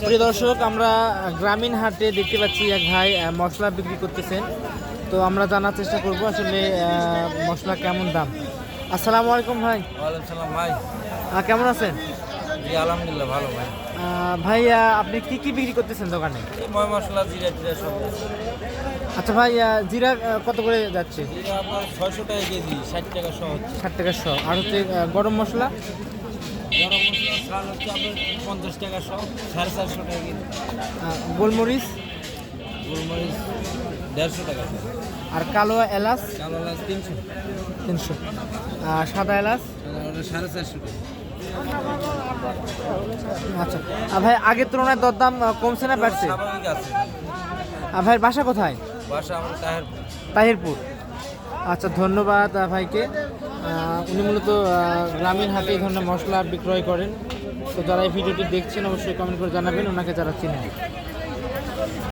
প্রিয় দর্শক আমরা গ্রামীণ হাটে দেখতে পাচ্ছি এক ভাই মশলা বিক্রি করতেছেন। তো আমরা জানার চেষ্টা করব আসলে মশলা কেমন দাম। আসসালামু আলাইকুম ভাই। সালাম ভাই। কেমন আছেন? জি আলহামদুলিল্লাহ ভালো ভাই। ভাই আপনি কি কি বিক্রি করতেছেন দোকানে? ময় মশলা জিরা সব আচ্ছা ভাই জিরা কত করে যাচ্ছে? জিরা আপনার ছয়শো টাকা কেজি ষাট টাকা সহ ষাট টাকা শো। আর হচ্ছে গরম মশলা? গরম মশলা চাল হচ্ছে আপনার পঞ্চাশ টাকা সহ সাড়ে চারশো টাকা আহ, গোলমরিচ? গোলমরিচ দেড়শো টাকা আর কালো এলাচ? কালো লাচ তিনশো। তিনশো। আর সাদা এলাচ? সাড়ে চারশো টাকা। আচ্ছা। আর ভাই আগের তুলনায় দরদাম কমছে না বাড়ছে? আর ভাইয়ের বাসা কোথায়? বাসা আমার তাহের তাহিরপুর। আচ্ছা ধন্যবাদ ভাইকে। উনি মূলত গ্রামের হাটে এই ধরনের মশলা বিক্রয় করেন। তো যারা এই ভিডিওটি দেখছেন, অবশ্যই কমেন্ট করে জানাবেন, ওনাকে যারা চিনেন।